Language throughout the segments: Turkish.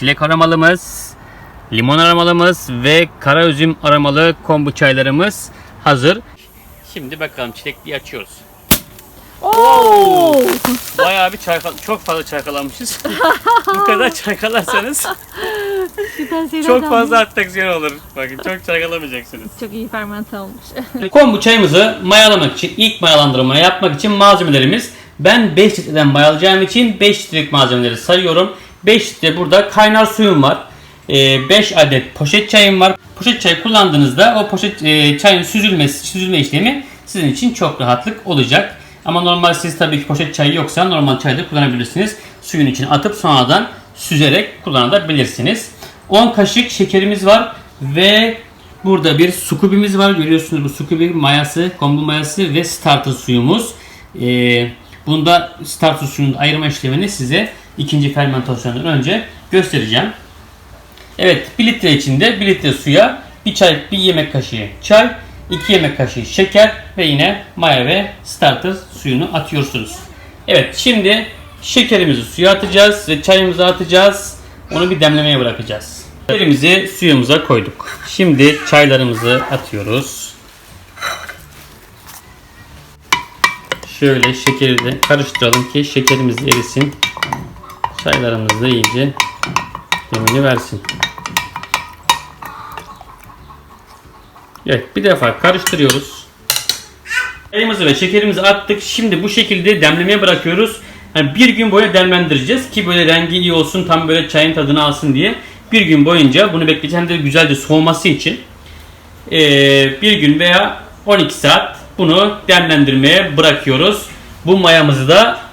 çilek aromalımız, limon aromalımız ve kara üzüm aromalı kombu çaylarımız hazır. Şimdi bakalım çilekliği açıyoruz. Oo! Bayağı bir çaykal, çok fazla çaykalamışız. Bu kadar çaykalarsanız çok fazla atmak zor olur. Bakın çok çaykalamayacaksınız. Çok iyi fermente olmuş. Kombu çayımızı mayalamak için, ilk mayalandırma yapmak için malzemelerimiz ben 5 litreden mayalayacağım için 5 litrelik malzemeleri sayıyorum. 5 litre burada kaynar suyum var. 5 adet poşet çayım var. Poşet çay kullandığınızda o poşet e, çayın süzülmesi, süzülme işlemi sizin için çok rahatlık olacak. Ama normal siz tabii ki poşet çayı yoksa normal çayda kullanabilirsiniz. Suyun içine atıp sonradan süzerek kullanabilirsiniz. 10 kaşık şekerimiz var ve burada bir sukubimiz var. Görüyorsunuz bu sukubi mayası, kombu mayası ve starter suyumuz. Ee, bunda starter suyunun ayırma işlemini size ikinci fermentasyondan önce göstereceğim. Evet 1 litre içinde 1 litre suya bir çay bir yemek kaşığı çay 2 yemek kaşığı şeker ve yine maya ve starter suyunu atıyorsunuz. Evet şimdi şekerimizi suya atacağız ve çayımızı atacağız. Onu bir demlemeye bırakacağız. Şekerimizi suyumuza koyduk. Şimdi çaylarımızı atıyoruz. Şöyle şekeri de karıştıralım ki şekerimiz erisin. Çaylarımız da iyice demini versin. Evet bir defa karıştırıyoruz. Çayımızı ve şekerimizi attık. Şimdi bu şekilde demlemeye bırakıyoruz. Yani bir gün boyunca demlendireceğiz ki böyle rengi iyi olsun tam böyle çayın tadını alsın diye. Bir gün boyunca bunu bekleyeceğim de güzelce soğuması için. Ee, bir gün veya 12 saat bunu demlendirmeye bırakıyoruz. Bu mayamızı da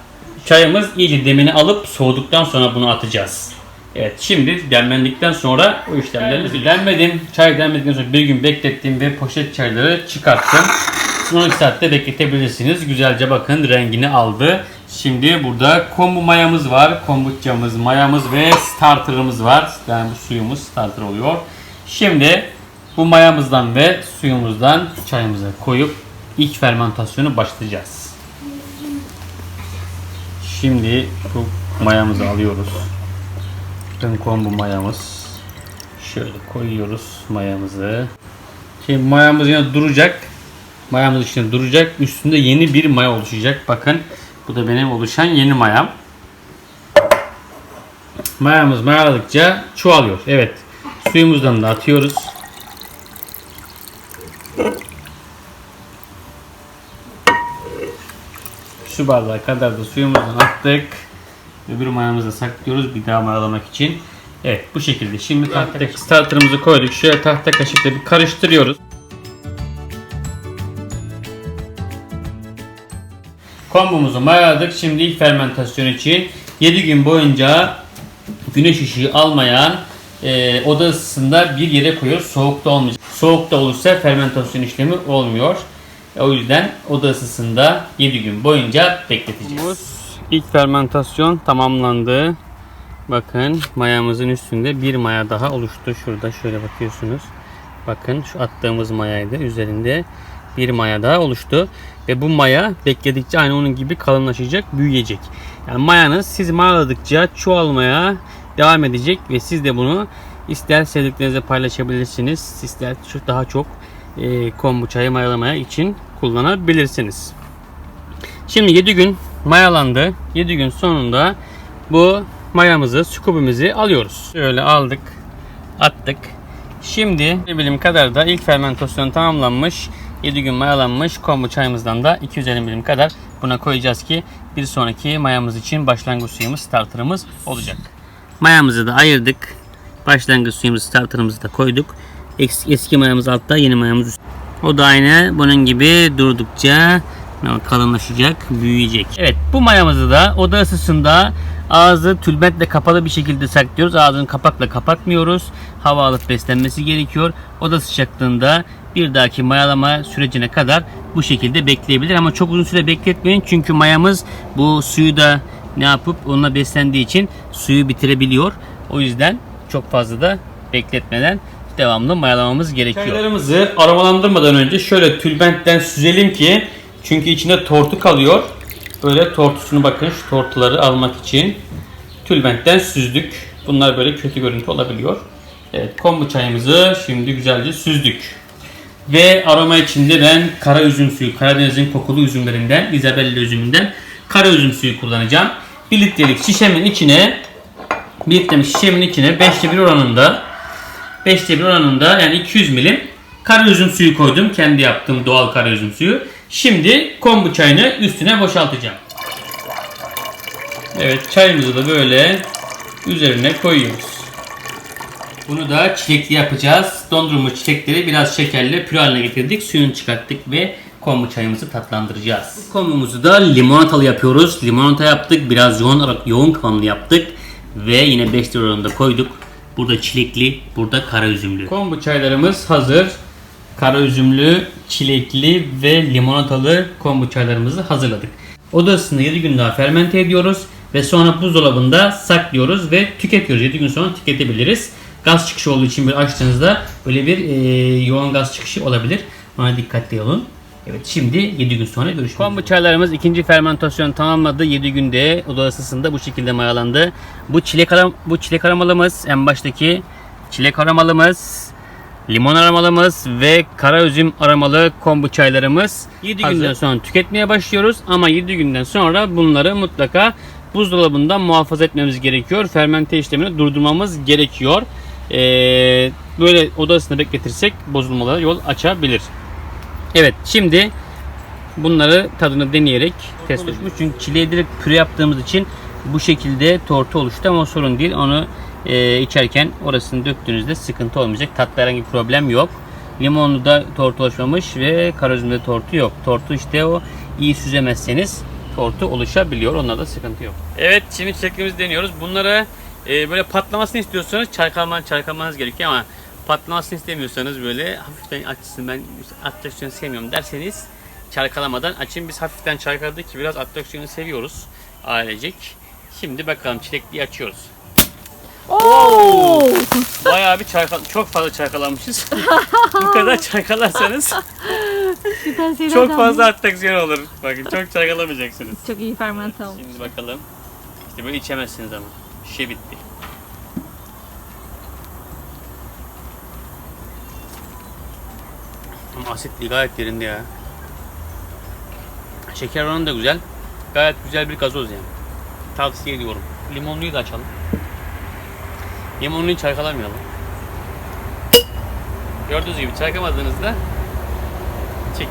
çayımız iyice demini alıp soğuduktan sonra bunu atacağız. Evet şimdi demlendikten sonra o işlemlerimizi demledim. Çay demledikten sonra bir gün beklettim ve poşet çayları çıkarttım. 12 saatte bekletebilirsiniz. Güzelce bakın rengini aldı. Şimdi burada kombu mayamız var. Kombuçamız, mayamız ve starterımız var. Yani bu suyumuz starter oluyor. Şimdi bu mayamızdan ve suyumuzdan çayımıza koyup ilk fermentasyonu başlayacağız. Şimdi bu mayamızı alıyoruz. Bakın kombu mayamız. Şöyle koyuyoruz mayamızı. Şimdi mayamız yine duracak. Mayamız içinde duracak. Üstünde yeni bir maya oluşacak. Bakın bu da benim oluşan yeni mayam. Mayamız mayaladıkça çoğalıyor. Evet. Suyumuzdan da atıyoruz. Su bardağı kadar da suyumuzdan attık. Öbür mayamızı saklıyoruz bir daha mayalamak için. Evet bu şekilde. Şimdi tahta starterımızı koyduk. Şöyle tahta kaşıkla bir karıştırıyoruz. Kombumuzu mayaladık. Şimdi ilk fermentasyon için 7 gün boyunca güneş ışığı almayan e, oda ısısında bir yere koyuyoruz. Soğukta olmayacak. Soğukta olursa fermentasyon işlemi olmuyor. E, O yüzden oda ısısında 7 gün boyunca bekleteceğiz. İlk fermentasyon tamamlandı. Bakın mayamızın üstünde bir maya daha oluştu. Şurada şöyle bakıyorsunuz. Bakın şu attığımız mayaydı. Üzerinde bir maya daha oluştu. Ve bu maya bekledikçe aynı onun gibi kalınlaşacak, büyüyecek. Yani mayanız siz mayaladıkça çoğalmaya devam edecek ve siz de bunu ister sevdiklerinizle paylaşabilirsiniz. ister daha çok e, kombuçayı mayalamaya için kullanabilirsiniz. Şimdi 7 gün mayalandı. 7 gün sonunda bu mayamızı, scoop'umuzu alıyoruz. Şöyle aldık, attık. Şimdi bir bilim kadar da ilk fermentasyon tamamlanmış. 7 gün mayalanmış kombu çayımızdan da 250 milim kadar buna koyacağız ki bir sonraki mayamız için başlangıç suyumuz starterımız olacak. Mayamızı da ayırdık. Başlangıç suyumuzu starterımızı da koyduk. Eski, mayamız altta yeni mayamız üstte. O da aynı bunun gibi durdukça kalınlaşacak, büyüyecek. Evet bu mayamızı da oda ısısında ağzı tülbentle kapalı bir şekilde saklıyoruz. Ağzını kapakla kapatmıyoruz. Hava alıp beslenmesi gerekiyor. Oda sıcaklığında bir dahaki mayalama sürecine kadar bu şekilde bekleyebilir. Ama çok uzun süre bekletmeyin. Çünkü mayamız bu suyu da ne yapıp onunla beslendiği için suyu bitirebiliyor. O yüzden çok fazla da bekletmeden devamlı mayalamamız gerekiyor. Çaylarımızı aromalandırmadan önce şöyle tülbentten süzelim ki çünkü içinde tortu kalıyor. Böyle tortusunu bakın şu tortuları almak için tülbentten süzdük. bunlar böyle kötü görüntü olabiliyor. Evet kombu çayımızı şimdi güzelce süzdük. Ve aroma içinde ben kara üzüm suyu, Karadeniz'in kokulu üzümlerinden, Isabella üzümünden kara üzüm suyu kullanacağım. 1 litrelik şişemin içine 1 litrelik şişemin içine 5'te 1 oranında 5'te 1 oranında yani 200 milim kara suyu koydum. Kendi yaptığım doğal kara suyu. Şimdi kombu çayını üstüne boşaltacağım. Evet çayımızı da böyle üzerine koyuyoruz. Bunu da çilekli yapacağız. Dondurulmuş çilekleri biraz şekerle püre haline getirdik. Suyunu çıkarttık ve kombu çayımızı tatlandıracağız. Kombumuzu da limonatalı yapıyoruz. Limonata yaptık. Biraz yoğun yoğun kıvamlı yaptık. Ve yine 5 lira oranında koyduk. Burada çilekli, burada kara üzümlü. Kombu çaylarımız hazır. Kara üzümlü, çilekli ve limonatalı kombu çaylarımızı hazırladık. Oda ısısında 7 gün daha fermente ediyoruz ve sonra buzdolabında saklıyoruz ve tüketiyoruz. 7 gün sonra tüketebiliriz. Gaz çıkışı olduğu için bir açtığınızda böyle bir e, yoğun gaz çıkışı olabilir. Ona dikkatli olun. Evet şimdi 7 gün sonra görüşmek Kombu çaylarımız ikinci fermentasyonu tamamladı. 7 günde oda ısısında bu şekilde mayalandı. Bu çilek aram bu çilek aromalımız en baştaki çilek aromalımız limon aromalımız ve kara üzüm aromalı kombu çaylarımız 7 günden sonra tüketmeye başlıyoruz ama 7 günden sonra bunları mutlaka buzdolabında muhafaza etmemiz gerekiyor. Fermente işlemini durdurmamız gerekiyor. Ee, böyle oda ısısında bekletirsek bozulmalara yol açabilir. Evet şimdi bunları tadını deneyerek test etmiş. Çünkü çileği direkt püre yaptığımız için bu şekilde tortu oluştu ama sorun değil. Onu e, içerken orasını döktüğünüzde sıkıntı olmayacak. Tatta herhangi bir problem yok. Limonlu da tortu oluşmamış ve karozumda tortu yok. Tortu işte o iyi süzemezseniz tortu oluşabiliyor. Onlarda sıkıntı yok. Evet şimdi çiçeklerimizi deniyoruz. Bunları e, böyle patlamasını istiyorsanız çaykalman, çaykalmanız gerekiyor ama patlamasını istemiyorsanız böyle hafiften açsın ben atraksiyonu sevmiyorum derseniz çaykalamadan açın. Biz hafiften çaykaladık ki biraz atraksiyonu seviyoruz ailecek. Şimdi bakalım çilekliği açıyoruz. Oo! Bayağı bir çaykal çok fazla çaykalamışız. Bu kadar tavsiye çok fazla atraksiyon olur. Bakın çok çaykalamayacaksınız. Çok iyi fermente olmuş. Şimdi bakalım. İşte böyle içemezsiniz ama. Şişe bitti. Ama asitli gayet yerinde ya. Şeker oranı da güzel. Gayet güzel bir gazoz yani. Tavsiye ediyorum. Limonluyu da açalım. Limonluyu çaykalamayalım. Gördüğünüz gibi çaykamadığınızda çek.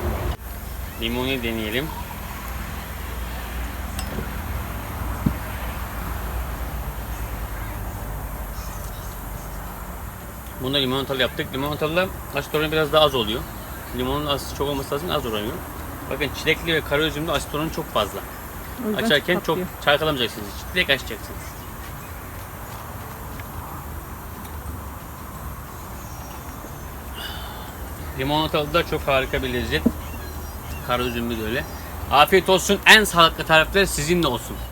Limonluyu deneyelim. Bunda limonatalı yaptık. Limonatalı oranı biraz daha az oluyor. Limonun asiti çok olması lazım az oranı. Bakın çilekli ve kara üzümlü asit oranı çok fazla. Açarken çok patlıyor. çaykalamayacaksınız. Direkt açacaksınız. Limonatalı da çok harika bir lezzet. Kara üzümlü de öyle. Afiyet olsun. En sağlıklı tarifler sizinle olsun.